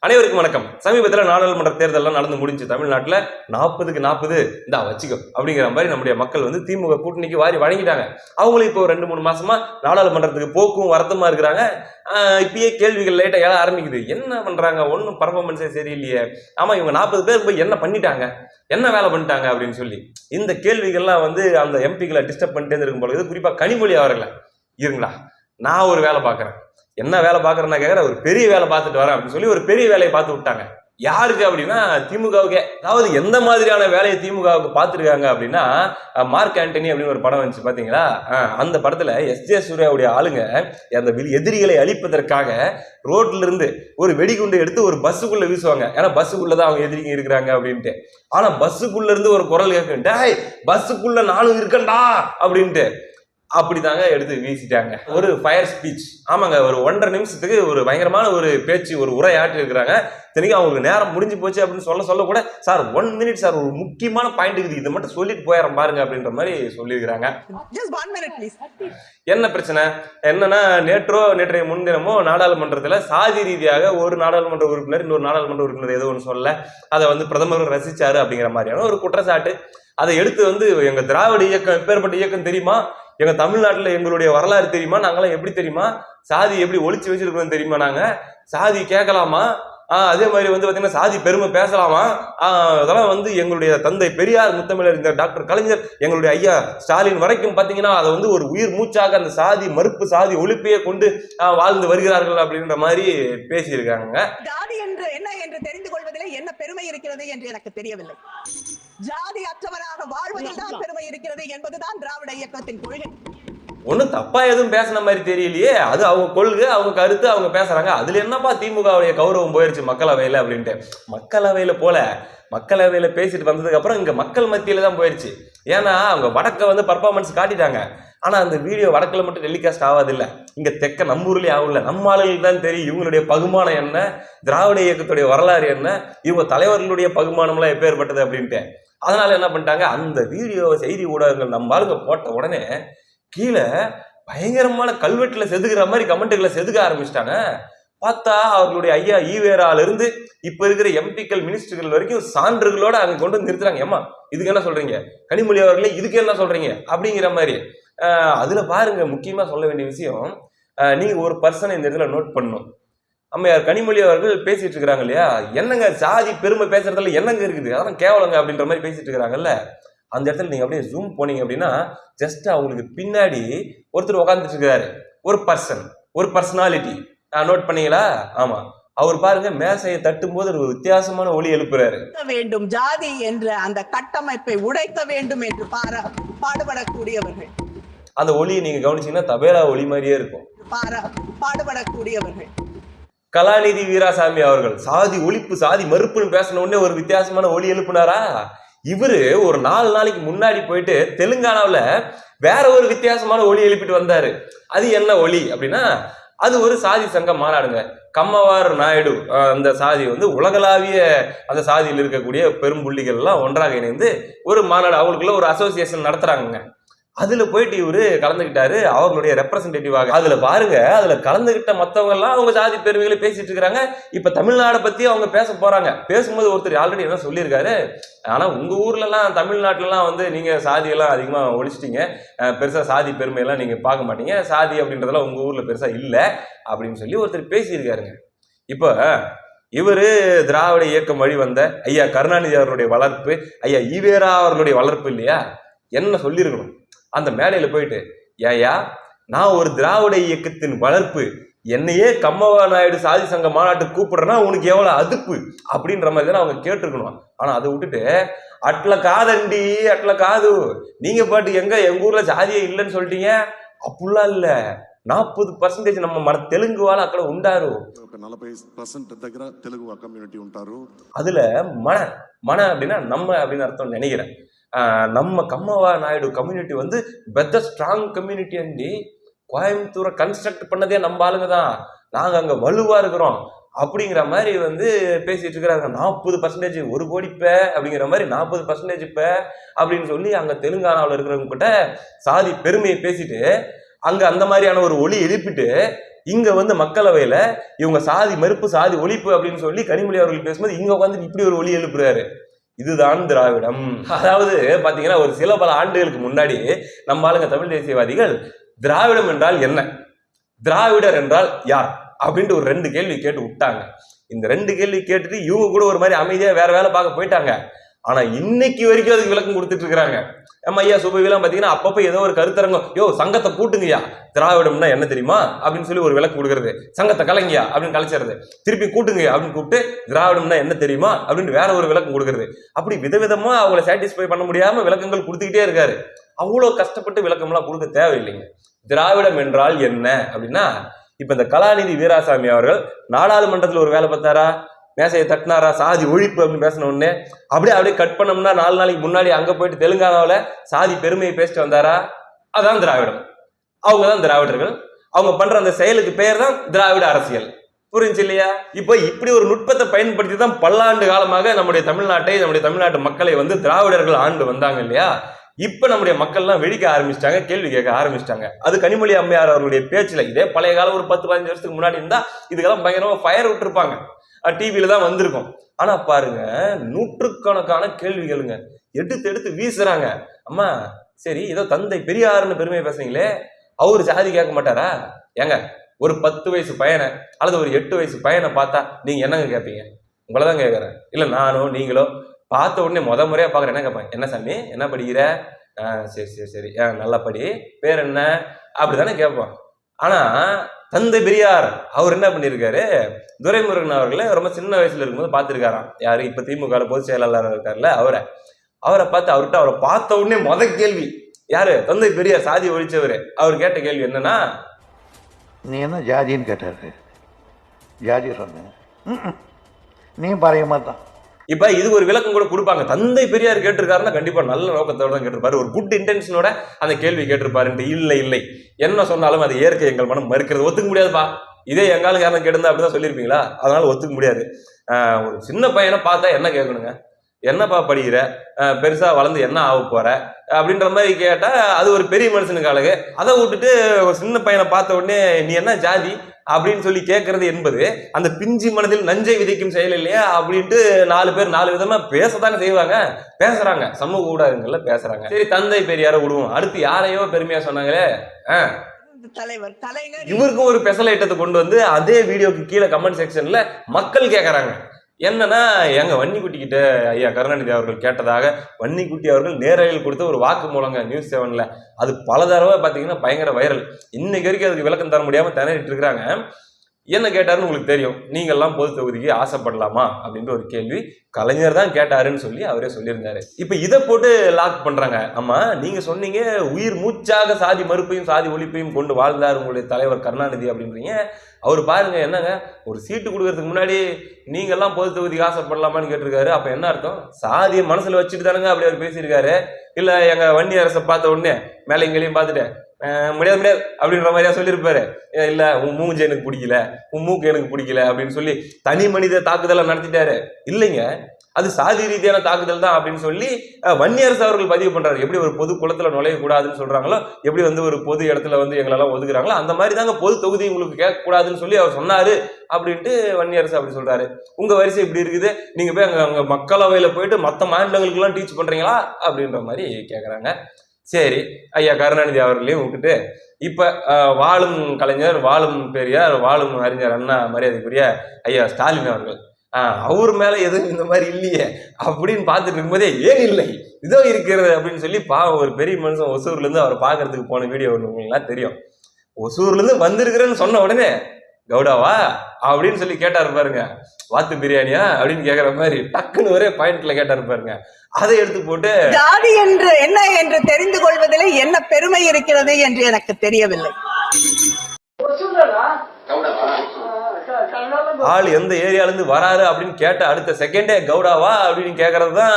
அனைவருக்கும் வணக்கம். சமீபத்தில் நாடாளுமன்ற தேர்தலெலாம் நடந்து முடிஞ்சு தமிழ்நாட்டில் நாற்பதுக்கு நாற்பது. இந்தா வச்சுக்கோ. அப்படிங்கிற மாதிரி நம்முடைய மக்கள் வந்து திமுக கூட்டணிக்கு வாரி வழங்கிட்டாங்க. அவங்களும் இப்போ ரெண்டு மூணு மாசமா நாடாளுமன்றத்துக்கு போக்கும் வருத்தமாக இருக்கிறாங்க. இப்பயே கேள்விகள் லேட்டாக எழ ஆரம்பிக்குது. என்ன பண்ணுறாங்க ஒன்றும் பர்ஃபார்மன்ஸே சரியில்லையே. ஆமா இவங்க நாற்பது பேர் போய் என்ன பண்ணிட்டாங்க? என்ன வேலை பண்ணிட்டாங்க? அப்படின்னு சொல்லி. இந்த கேள்விகள்லாம் வந்து அந்த எம்பிக்களை டிஸ்டர்ப் பண்ணிட்டே இருக்கும் பொழுது குறிப்பாக கனிமொழி அவர்களை. இருங்களா? நான் ஒரு வேலை பார்க்குறேன். என்ன வேலை பார்க்குறேன்னா கேட்குற ஒரு பெரிய வேலை பார்த்துட்டு வரேன் அப்படின்னு சொல்லி ஒரு பெரிய வேலையை பார்த்து விட்டாங்க. யாருக்கு அப்படின்னா திமுகவுக்கே. அதாவது எந்த மாதிரியான வேலையை திமுகவுக்கு பார்த்துருக்காங்க அப்படின்னா மார்க் ஆண்டனி அப்படின்னு ஒரு படம் வந்துச்சு பார்த்தீங்களா அந்த படத்தில் எஸ். ஜே. சூர்யாவுடைய ஆளுங்க அந்த எதிரிகளை அழிப்பதற்காக ரோட்ல இருந்து ஒரு வெடிகுண்டு எடுத்து ஒரு பஸ்ஸுக்குள்ளே வீசுவாங்க. ஏன்னா பஸ்ஸுக்குள்ளே தான் அவங்க எதிரிங்க இருக்கிறாங்க அப்படின்ட்டு. ஆனால் பஸ்ஸுக்குள்ளேருந்து ஒரு குரல் கேட்கும் டேய் பஸ்ஸுக்குள்ளே நானும் இருக்கண்டா அப்படின்ட்டு. அப்படிதாங்க எடுத்து வீசிட்டாங்க. ஒரு ஃபயர் ஸ்பீச் ஆமாங்க ஒரு ஒன்றரை நிமிஷத்துக்கு ஒரு பயங்கரமான ஒரு பேச்சு ஒரு உரை ஆட்டி இருக்கிறாங்க. இத்தனைக்கும் அவங்களுக்கு நேரம் முடிஞ்சு போச்சு அப்படின்னு சொல்ல சொல்ல கூட சார் ஒன் மினிட் சார் ஒரு முக்கியமான பாயிண்ட் இருக்குது. இதை மட்டும் சொல்லிட்டு போயிடறேன் பாருங்க அப்படின்ற மாதிரி சொல்லியிருக்கிறாங்க. Just one minute, please. என்ன பிரச்சனை? என்னன்னா நேற்றோ நேற்றைய முன்தினமோ நாடாளுமன்றத்தில் சாதி ரீதியாக ஒரு நாடாளுமன்ற உறுப்பினர் இன்னொரு நாடாளுமன்ற உறுப்பினர் ஏதோ ஒன்று சொல்ல அதை வந்து பிரதமர் ரசிச்சாரு அப்படிங்கிற மாதிரியான ஒரு குற்றச்சாட்டு. அதை எடுத்து வந்து எங்க திராவிட இயக்கம் எப்பேற்பட்ட இயக்கம் தெரியுமா? எங்க தமிழ்நாட்டில் எங்களுடைய வரலாறு தெரியுமா? நாங்களாம் எப்படி தெரியுமா? சாதி எப்படி ஒழிச்சு வச்சிருக்கோம் தெரியுமா நாங்க? சாதி கேட்கலாமா? ஆஹ் அதே மாதிரி வந்து பாத்தீங்கன்னா சாதி பெருமை பேசலாமா? ஆஹ் அதெல்லாம் வந்து எங்களுடைய தந்தை பெரியார் முத்தமிழர் இந்த டாக்டர் கலைஞர் எங்களுடைய ஐயா ஸ்டாலின் வரைக்கும் பாத்தீங்கன்னா அதை வந்து ஒரு உயிர் மூச்சாக அந்த சாதி மறுப்பு சாதி ஒழிப்பையே கொண்டு வாழ்ந்து வருகிறார்கள் அப்படின்ற மாதிரி பேசியிருக்காங்க. சாதி என்று என்ன என்று தெரிந்து கொள்வதில் என்ன பெருமை இருக்கிறது என்று எனக்கு தெரியவில்லை. ஜாதி அற்றவராக வாழ்வதில் தான் பெருமை இருக்கிறது என்பதுதான் திராவிட இயக்கத்தின் கொள்கை. ஒன்றும் தப்பா எதுவும் பேசின மாதிரி தெரியலையே. அது அவங்க கொள்கை அவங்க கருத்து அவங்க பேசுறாங்க. அதுல என்னப்பா திமுகவுடைய கௌரவம் போயிருச்சு மக்களவையில அப்படின்ட்டு. மக்களவையில போல மக்களவையில பேசிட்டு வந்ததுக்கு அப்புறம் இங்க மக்கள் மத்தியில தான் போயிருச்சு. ஏன்னா அவங்க வடக்க வந்து பர்ஃபார்மன்ஸ் காட்டிட்டாங்க. ஆனா அந்த வீடியோ வடக்குல மட்டும் டெலிகாஸ்ட் ஆகாது இல்ல இங்க தெக்க நம்ம ஊர்லயே ஆகல. நம்ம ஆளுகளுக்கு தான் தெரியும் இவங்களுடைய பகுமானம் என்ன திராவிட இயக்கத்துடைய வரலாறு என்ன இவங்க தலைவர்களுடைய பகுமானம்லாம் எப்பேற்பட்டது அப்படின்ட்டு. அதனால என்ன பண்ணிட்டாங்க? அந்த வீடியோ செய்தி ஊடகங்கள் நம்ம ஆளுங்க போட்ட உடனே கீழே பயங்கரமான கல்வெட்டில் செதுக்கிற மாதிரி கமெண்ட்டுகளை செதுக்க ஆரம்பிச்சிட்டாங்க. பார்த்தா அவர்களுடைய ஐயா ஈவேரால இருந்து இப்ப இருக்கிற எம்பிக்கள் மினிஸ்டர்கள் வரைக்கும் சான்றுகளோட அங்க கொண்டு வந்து நிறுத்துறாங்க. ஏமா இதுக்கு என்ன சொல்றீங்க? கனிமொழி அவர்களே இதுக்கு என்ன சொல்றீங்க? அப்படிங்கிற மாதிரி. அதுல பாருங்க முக்கியமா சொல்ல வேண்டிய விஷயம் நீங்க ஒரு பர்சனை இந்த இடத்துல நோட் பண்ணணும். அம்மையார் கனிமொழி அவர்கள் பேசிட்டு இருக்கிறாங்க இல்லையா? என்னங்க சாதி பெருமை பேசுறதுல என்னங்க இருக்குது? அதெல்லாம் கேவலங்க அப்படின்ற மாதிரி பேசிட்டு இருக்கிறாங்கல்ல. அந்த இடத்துல நீங்க அப்படியே ஜூம் போனீங்க அப்படின்னா ஜஸ்ட் அவங்களுக்கு பின்னாடி ஒருத்தர் உட்காந்துட்டு இருக்கிறாரு ஒரு பர்சன் ஒரு பர்சனாலிட்டி நோட் பண்ணீங்களா? ஆமா. அவர் பாருங்க மேசையை தட்டும் போது ஒரு வித்தியாசமான ஒளி எழுப்புறாரு. வேண்டும் ஜாதி என்ற அந்த கட்டமைப்பை உடைக்க வேண்டும் என்று பாடுபடக்கூடியவர்கள். அந்த ஒளியை நீங்க கவனிச்சீங்கன்னா தபேலா ஒளி மாதிரியே இருக்கும். பாடுபடக்கூடியவர்கள். கலாநிதி வீராசாமி அவர்கள் சாதி ஒழிப்பு சாதி மறுப்புன்னு பேசின உடனே ஒரு வித்தியாசமான ஒளி எழுப்புனாரா? இவரு ஒரு நாலு நாளைக்கு முன்னாடி போயிட்டு தெலுங்கானாவில் வேற ஒரு வித்தியாசமான ஒளி எழுப்பிட்டு வந்தாரு. அது என்ன ஒளி அப்படின்னா அது ஒரு சாதி சங்க மாநாடுங்க. கம்மவார் நாயுடு அந்த சாதி வந்து உலகளாவிய அந்த சாதியில் இருக்கக்கூடிய பெரும் எல்லாம் ஒன்றாக இணைந்து ஒரு மாநாடு அவங்களுக்குள்ள ஒரு அசோசியேஷன் நடத்துறாங்கங்க. அதுல போயிட்டு இவரு கலந்துக்கிட்டாரு அவங்களுடைய ரெப்ரசன்டேட்டிவாக அதுல பாருங்க அதுல கலந்துகிட்ட மத்தவங்க எல்லாம் அவங்க சாதி பெருமைகளை பேசிட்டு இருக்காங்க. இப்ப தமிழ்நாடை பத்தி அவங்க பேச போறாங்க. பேசும்போது ஒருத்தர் ஆல்ரெடி என்ன சொல்லியிருக்காரு? ஆனா உங்க ஊர்ல எல்லாம் தமிழ்நாட்டுல எல்லாம் வந்து நீங்க சாதி எல்லாம் அதிகமா ஒழிச்சிட்டீங்க. பெருசாக பெருசா சாதி பெருமையெல்லாம் நீங்கள் நீங்க பார்க்க மாட்டீங்க. சாதி அப்படின்றதெல்லாம் உங்க ஊர்ல பெருசா இல்லை அப்படின்னு சொல்லி ஒருத்தர் பேசியிருக்காருங்க. இப்போ இவர் திராவிட இயக்கம் வழி வந்த ஐயா கருணாநிதி அவர்களுடைய வளர்ப்பு ஐயா ஈவேரா அவர்களுடைய வளர்ப்பு இல்லையா? என்ன சொல்லியிருக்கணும்? அந்த மேலையில் போயிட்டு ஏயா நான் ஒரு திராவிட இயக்கத்தின் வளர்ப்பு என்னையே கம்மவா நாயுடு சாதி சங்க மாநாட்டுக்கு கூப்பிடுறேன்னா உனக்கு எவ்வளோ அதுப்பு? அப்படின்ற மாதிரி தான் அவங்க கேட்டிருக்கணும். ஆனால் அதை விட்டுட்டு அட்ல காதண்டி அட்ல காது நீங்கள் பாட்டு எங்கே எங்கள் ஊரில் சாதியே இல்லைன்னு சொல்லிட்டீங்க? அப்படிலாம் இல்லை. நாற்பது பர்சன்டேஜ் நம்ம மன తెలుగు వాళ్ళు అక్కడ ఉండారు ఒక నలభై పర్సెంట్ దగ్గర తెలుగు కమ్యూనిటీ ఉంటారు అదిల మన మన అప్పుడినా నమ్మ అప్పుడిన అర్థం நம்ம கம்மவா நாயுடு கம்யூனிட்டி வந்து பெத்த ஸ்ட்ராங் கம்யூனிட்டி அண்டி. கோயம்புத்தூரை கன்ஸ்ட்ரக்ட் பண்ணதே நம்ம ஆளுங்க தான். நாங்கள் அங்கே வலுவாக இருக்கிறோம். அப்படிங்கிற மாதிரி வந்து பேசிட்டு இருக்கிறாங்க. நாற்பது பர்சன்டேஜ் ஒரு கோடி இப்ப அப்படிங்கிற மாதிரி நாற்பது பர்சன்டேஜ் இப்போ அப்படின்னு சொல்லி அங்கே தெலுங்கானாவில் இருக்கிறவங்க கிட்ட சாதி பெருமையை பேசிட்டு அங்கே அந்த மாதிரியான ஒரு ஒளி எழுப்பிட்டு இங்க வந்து மக்களவையில இவங்க சாதி மறுப்பு சாதி ஒழிப்பு அப்படின்னு சொல்லி கனிமொழி அவர்கள் பேசும்போது இங்க உட்காந்து இப்படி ஒரு ஒளி எழுப்புறாரு. இதுதான் திராவிடம். அதாவது பாத்தீங்கன்னா ஒரு சில பல ஆண்டுகளுக்கு முன்னாடி நம்ம ஆளுங்க தமிழ் தேசியவாதிகள் திராவிடம் என்றால் என்ன? திராவிடர் என்றால் யார்? அப்படின்ட்டு ஒரு ரெண்டு கேள்வி கேட்டு விட்டாங்க. இந்த ரெண்டு கேள்வி கேட்டுட்டு இவங்க கூட ஒரு மாதிரி அமைதியா வேற வேலை பார்க்க போயிட்டாங்க. ஆனா இன்னைக்கு வரைக்கும் அதுக்கு விளக்கம் கொடுத்துட்டு இருக்காங்க நம்ம ஐயா சுபவிலாம் பாத்தீங்கன்னா அப்பப்ப ஏதோ ஒரு கருத்தரங்கம். யோ சங்கத்தை கூட்டுங்கய்யா. திராவிடம்னா என்ன தெரியுமா? அப்படின்னு சொல்லி ஒரு விளக்கு கொடுக்குறது. சங்கத்தை கலைங்கயா அப்படின்னு கலைச்சிடுறது திருப்பி கூட்டுங்க அப்படின்னு கூப்பிட்டு திராவிடம்னா என்ன தெரியுமா? அப்படின்னு வேற ஒரு விளக்கம் கொடுக்குறது. அப்படி விதவிதமா அவங்கள சாட்டிஸ்ஃபை பண்ண முடியாம விளக்கங்கள் கொடுத்துக்கிட்டே இருக்காரு. அவ்வளோ கஷ்டப்பட்டு விளக்கம்லாம் கொடுக்க தேவையில்லைங்க. திராவிடம் என்றால் என்ன? அப்படின்னா இப்ப இந்த கலாநிதி வீராசாமி அவர்கள் நாடாளுமன்றத்தில் ஒரு வேலை பார்த்தாரா? மேசையை தட்டினாரா? சாதி ஒழிப்பு அப்படின்னு பேசின உடனே அப்படியே அப்படியே கட் பண்ணோம்னா நாலு நாளைக்கு முன்னாடி அங்க போயிட்டு தெலுங்கானாவில் சாதி பெருமையை பேசிட்டு வந்தாரா? அதான் திராவிடம். அவங்க தான் திராவிடர்கள். அவங்க பண்ற அந்த செயலுக்கு பெயர் தான் திராவிட அரசியல். புரிஞ்சு இல்லையா? இப்போ இப்படி ஒரு நுட்பத்தை பயன்படுத்தி தான் பல்லாண்டு காலமாக நம்முடைய தமிழ்நாட்டை நம்முடைய தமிழ்நாட்டு மக்களை வந்து திராவிடர்கள் ஆண்டு வந்தாங்க இல்லையா? இப்போ நம்முடைய மக்கள்லாம் வெடிக்க ஆரம்பிச்சிட்டாங்க கேள்வி கேட்க ஆரம்பிச்சிட்டாங்க. அது கனிமொழி அம்மையார் அவர்களுடைய பேச்சில் இதே பழைய காலம் ஒரு பத்து பதினஞ்சு வருஷத்துக்கு முன்னாடி இருந்தால் இதுக்கெல்லாம் பயங்கரமாக ஃபயர் விட்டுருப்பாங்க. டிவியில தான் வந்திருக்கும். ஆனா பாருங்க நூற்றுக்கணக்கான கேள்விகளுங்க எடுத்து எடுத்து வீசுறாங்க. அம்மா சரி ஏதோ தந்தை பெரியாருன்னு பெருமையை பேசுறீங்களே. அவரு ஜாதி கேட்க மாட்டாரா? ஏங்க ஒரு பத்து வயசு பையனை அல்லது ஒரு எட்டு வயசு பையனை பார்த்தா நீங்க என்னங்க கேட்பீங்க? உங்களை தான் கேட்குறேன். இல்லை நானோ நீங்களோ பார்த்த உடனே முத முறையாக பார்க்குறேன். என்ன கேட்பேன் என்ன சாமி? என்ன படிக்கிற? ஆ சரி சரி சரி. ஆ நல்லா படி. பேர் என்ன? அப்படி தானே கேட்போம். ஆனால் தந்தை பெரியார் அவர் என்ன பண்ணியிருக்காரு துரைமுருகன் அவர்களை ரொம்ப சின்ன வயசுல இருக்கும்போது பார்த்துருக்காராம். யாரு? இப்போ திமுக பொதுச் செயலாளர் இருக்கார்ல அவரை. அவரை பார்த்து அவர்கிட்ட அவரை பார்த்த உடனே முத கேள்வி யாரு? தந்தை பெரியார் சாதி ஒழிச்சவர். அவர் கேட்ட கேள்வி என்னன்னா நீ என்ன ஜாதின்னு கேட்டாரு. ஜாதி சொன்ன. நீ பறைய மாட்டான் இப்ப இது ஒரு விளக்கம் கூட கொடுப்பாங்க. தந்தை பெரியார் கேட்டிருக்காருன்னா கண்டிப்பா நல்ல நோக்கத்தோட தான் கேட்டிருப்பாரு. ஒரு குட் இன்டென்ஷனோட அந்த கேள்வி கேட்டிருப்பாருன்ட்டு இல்லை இல்லை. என்ன சொன்னாலும் அது இயற்கை எங்கள் மனம் மறுக்கிறது. ஒத்துக்க முடியாதுப்பா. இதே எங்காலும் யாரும் கேட்டிருந்தா அப்படிதான் சொல்லியிருப்பீங்களா? அதனால ஒத்துக்க முடியாது. ஒரு சின்ன பையனை பார்த்தா என்ன கேட்கணுங்க? என்னப்பா படிக்கிற? பெருசாக பெருசா வளர்ந்து என்ன ஆக போற? அப்படின்ற மாதிரி கேட்டால் அது ஒரு பெரிய மனுஷனுக்கு அழகு. அதை விட்டுட்டு ஒரு சின்ன பையனை பார்த்த உடனே நீ என்ன ஜாதி? அப்படின்னு சொல்லி கேட்கறது என்பது அந்த பிஞ்சு மனதில் நஞ்சை விதைக்கும் செயல் இல்லையா அப்படின்ட்டு நாலு பேர் நாலு விதமா பேசத்தானே செய்வாங்க. பேசுறாங்க. சமூக ஊடகங்கள்ல பேசுறாங்க. சரி தந்தை பெரியார விடுவோம். அடுத்து யாரையோ பெருமையா சொன்னாங்களே? ஆஹ் தலைவர் கலைஞர் இவருக்கும் ஒரு ஐட்டத்தை கொண்டு வந்து அதே வீடியோக்கு கீழே கமெண்ட் செக்ஷன்ல மக்கள் கேட்கறாங்க என்னன்னா எங்க வன்னிக்குட்டி கிட்ட ஐயா கருணாநிதி அவர்கள் கேட்டதாக வன்னிக்குட்டி அவர்கள் நேரலையில் கொடுத்த ஒரு வாக்கு மூலங்க நியூஸ் செவன்ல அது பல தடவை பாத்தீங்கன்னா பயங்கர வைரல் இன்னைக்கு வரைக்கும் அதுக்கு விளக்கம் தர முடியாம திணறிட்டு இருக்கிறாங்க. என்ன கேட்டாருன்னு உங்களுக்கு தெரியும். நீங்கள்லாம் பொது தொகுதிக்கு ஆசைப்படலாமா? அப்படின்ற ஒரு கேள்வி கலைஞர் தான் கேட்டாருன்னு சொல்லி அவரே சொல்லியிருந்தாரு. இப்போ இதை போட்டு லாக் பண்றாங்க. ஆமா நீங்க சொன்னீங்க உயிர் மூச்சாக சாதி மறுப்பையும் சாதி ஒழிப்பையும் கொண்டு வாழ்ந்தார் உங்களுடைய தலைவர் கருணாநிதி அப்படின்றீங்க. அவர் பாருங்க என்னங்க ஒரு சீட்டு கொடுக்கறதுக்கு முன்னாடி நீங்கள்லாம் பொது தொகுதிக்கு ஆசைப்படலாமான்னு கேட்டிருக்காரு. அப்போ என்ன அர்த்தம்? சாதியை மனசில் வச்சுட்டு தானுங்க அப்படி அவர் பேசியிருக்காரு. இல்லை எங்கள் வன்னி அரசை பார்த்த உடனே மேலே எங்கேயும் பார்த்துட்டேன் முடியாது முடியாது அப்படின்ற மாதிரியா சொல்லியிருப்பாரு. இல்லை உன் மூஞ்சி எனக்கு பிடிக்கல உன் மூக்கு எனக்கு பிடிக்கல அப்படின்னு சொல்லி தனி மனித தாக்குதலை நடத்திட்டாரு. இல்லைங்க அது சாதி ரீதியான தாக்குதல் தான் அப்படின்னு சொல்லி வன்னியரசு அவர்கள் பதிவு பண்றாரு. எப்படி ஒரு பொது குளத்துல நுழையக்கூடாதுன்னு சொல்றாங்களோ எப்படி வந்து ஒரு பொது இடத்துல வந்து எங்களெல்லாம் ஒதுக்குறாங்களோ அந்த மாதிரி தாங்க பொது தொகுதி உங்களுக்கு கேட்கக்கூடாதுன்னு சொல்லி அவர் சொன்னாரு அப்படின்ட்டு வன்னியரசு அப்படி சொல்றாரு. உங்க வரிசை இப்படி இருக்குது. நீங்க போய் அங்க அங்க மக்களவையில போயிட்டு மற்ற மாநிலங்களுக்கெல்லாம் டீச் பண்றீங்களா? அப்படின்ற மாதிரி கேட்கறாங்க சரி ஐயா கருணாநிதி அவர்களையும் விட்டுட்டு இப்போ வாழும் கலைஞர் வாழும் பெரியார் வாழும் அறிஞர் அண்ணா மரியாதைக்குரிய ஐயா ஸ்டாலின் அவர்கள் அவர் மேல எதுவும் இந்த மாதிரி இல்லையே அப்படின்னு பார்த்துட்டு இருக்கும்போதே ஏன் இல்லை? இதோ இருக்கிறது அப்படின்னு சொல்லி பாவம் ஒரு பெரிய மனுஷன் ஒசூர்ல இருந்து அவர் பார்க்கறதுக்கு போன வீடியோ ஒன்று உங்களுக்குலாம் தெரியும். ஒசூர்ல இருந்து வந்திருக்கிறேன்னு சொன்ன உடனே கவுடாவா அப்படின்னு சொல்லி கேட்டாரு பாருங்க. வாத்து பிரியாணியா? அப்படின்னு கேக்குற மாதிரி டக்குன்னு ஒரே பாயிண்ட்ல கேட்டாரு பாருங்க. அதை எடுத்து போட்டு ஜாதி என்று என்ன என்று தெரிந்து கொள்வதில் என்ன பெருமை இருக்கிறது என்று எனக்கு தெரியவில்லை. ஆள் எந்த ஏரியாலேருந்து வராரு அப்படின்னு கேட்ட அடுத்த செகண்டே கவுடாவா அப்படின்னு கேட்குறது தான்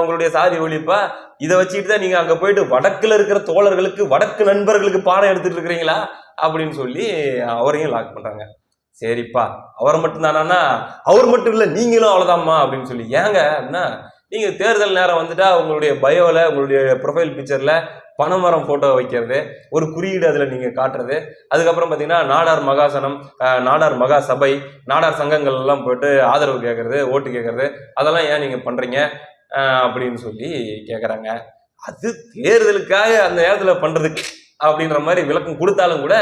உங்களுடைய சாதி ஒழிப்பா? இதை வச்சுட்டு தான் நீங்கள் அங்கே போயிட்டு வடக்கில் இருக்கிற தோழர்களுக்கு வடக்கு நண்பர்களுக்கு பாடம் எடுத்துட்டு இருக்கிறீங்களா? அப்படின்னு சொல்லி அவரையும் லாக் பண்ணுறாங்க சரிப்பா. அவர் மட்டும் தானா அவர் மட்டும் இல்லை நீங்களும் அவ்வளோதாம்மா அப்படின்னு சொல்லி. ஏங்க அப்படின்னா நீங்கள் தேர்தல் நேரம் வந்துட்டால் உங்களுடைய பயோவில் உங்களுடைய ப்ரொஃபைல் பிக்சரில் பனைமரம் ஃபோட்டோ வைக்கிறது. ஒரு குறியீடு அதில் நீங்கள் காட்டுறது. அதுக்கப்புறம் பார்த்தீங்கன்னா நாடார் மகாசனம் நாடார் மகா சபை நாடார் சங்கங்கள் எல்லாம் போயிட்டு ஆதரவு கேட்குறது ஓட்டு கேட்கறது அதெல்லாம் ஏன் நீங்கள் பண்ணுறீங்க அப்படின்னு சொல்லி கேட்குறாங்க அது தேர்தலுக்காக அந்த நேரத்தில் பண்ணுறதுக்கு அப்படின்ற மாதிரி விளக்கம் கொடுத்தாலும் கூட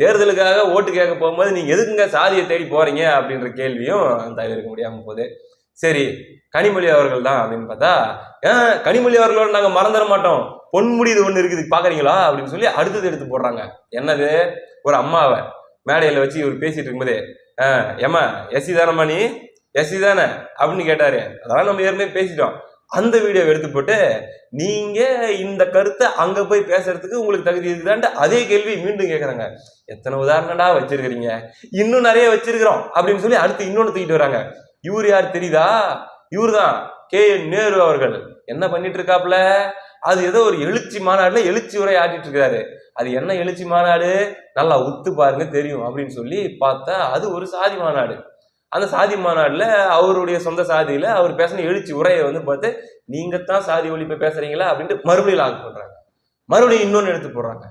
தேர்தலுக்காக ஓட்டு கேட்க போகும்போது நீங்கள் எதுக்குங்க சாதியை தேடி போகிறீங்க அப்படின்ற கேள்வியும் தவிர்க்க முடியாமல் போகுது. சரி கனிமொழி அவர்கள் தான் அப்படின்னு பார்த்தா ஏன் கனிமொழி அவர்களோட நாங்கள் மறந்துட மாட்டோம். பொன்முடிது ஒன்று இருக்குது பார்க்குறீங்களா அப்படின்னு சொல்லி அடுத்தது எடுத்து போடுறாங்க. என்னது? ஒரு அம்மாவை மேடையில் வச்சு இவர் பேசிட்டு இருக்கும்போதே ஏமா எஸ்சி தானம்மா நீ? எஸ்சி தானே? அப்படின்னு கேட்டாரு. அதெல்லாம் நம்ம ஏற்கனவே பேசிட்டோம். அந்த வீடியோ எடுத்து போட்டு நீங்க இந்த கருத்தை அங்க போய் பேசுறதுக்கு உங்களுக்கு தகுதி இருக்குதான்ட்டு அதே கேள்வி மீண்டும் கேட்குறாங்க எத்தனை உதாரணடா வச்சிருக்கிறீங்க? இன்னும் நிறைய வச்சிருக்கிறோம். அப்படின்னு சொல்லி அடுத்து இன்னொன்று தூக்கிட்டு வராங்க. இவர் யார் தெரியுதா? இவர் தான் கே. என். நேரு அவர்கள். என்ன பண்ணிட்டு இருக்காப்ல அது ஏதோ ஒரு எழுச்சி மாநாடுல எழுச்சி உரை ஆட்டிட்டு இருக்காரு அது என்ன எழுச்சி மாநாடு? நல்லா உத்து பாருங்க தெரியும் அப்படின்னு சொல்லி பார்த்தா அது ஒரு சாதி மாநாடு. அந்த சாதி மாநாடுல அவருடைய சொந்த சாதியில அவர் பேசின எழுச்சி உரையை வந்து பார்த்து நீங்க தான் சாதி ஒழிப்பை பேசுறீங்களா? அப்படின்ட்டு மறுபடியும் லாக் பண்றாங்க மறுபடியும் இன்னொன்னு எடுத்து போடுறாங்க.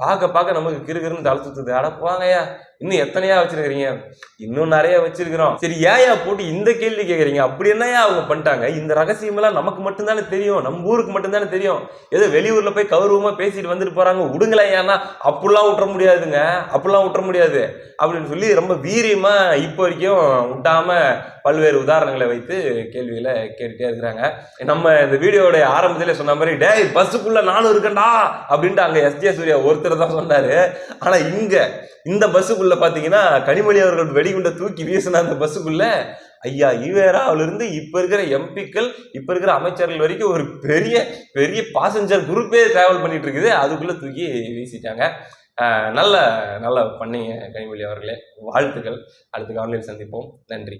பார்க்க பார்க்க நமக்கு கிறுகிறுன்னு தலை சுத்துது. அட போங்கய்யா இன்னும் எத்தனையா வச்சிருக்கிறீங்க? இன்னும் நிறைய வச்சிருக்கிறோம். சரி ஏயா போட்டு இந்த கேள்வி கேட்குறீங்க அப்படி என்னையா அவங்க பண்ணிட்டாங்க? இந்த ரகசியமெல்லாம் நமக்கு மட்டும்தானே தெரியும். நம்ம ஊருக்கு மட்டும்தானே தெரியும். ஏதோ வெளியூர்ல போய் கௌரவமா பேசிட்டு வந்துட்டு போறாங்க. விடுங்களேன் ஏன்னா அப்படிலாம் விட்டுற முடியாதுங்க. அப்படிலாம் விட்டுற முடியாது. அப்படின்னு சொல்லி ரொம்ப வீரியமா இப்போ வரைக்கும் விட்டாம பல்வேறு உதாரணங்களை வைத்து கேள்வியில கேட்டுட்டே இருக்கிறாங்க. நம்ம இந்த வீடியோடைய ஆரம்பத்திலே சொன்ன மாதிரி டேய் பஸ்ஸுக்குள்ள நானும் இருக்கேன்டா அப்படின்ட்டு அங்க எஸ். ஜே. சூர்யா. ஒருத்தர் தான் சொன்னாரு. ஆனா இங்க இந்த பஸ்ஸுக்குள்ள பாத்தீங்கன்னா கனிமொழி அவர்கள் வெடிகுண்டை தூக்கி வீசின அந்த பஸ்ஸுக்குள்ள ஐயா இவேரா அவளிருந்து இப்ப இருக்கிற எம்பிக்கள் இப்ப இருக்கிற அமைச்சர்கள் வரைக்கும் ஒரு பெரிய பெரிய பாசஞ்சர் குரூப்பே டிராவல் பண்ணிட்டு இருக்குது அதுக்குள்ள தூக்கி வீசிட்டாங்க. நல்ல நல்ல பண்ணீங்க கனிமொழி அவர்களே. வாழ்த்துக்கள். அடுத்த ஆன்லைன் சந்திப்போம். நன்றி.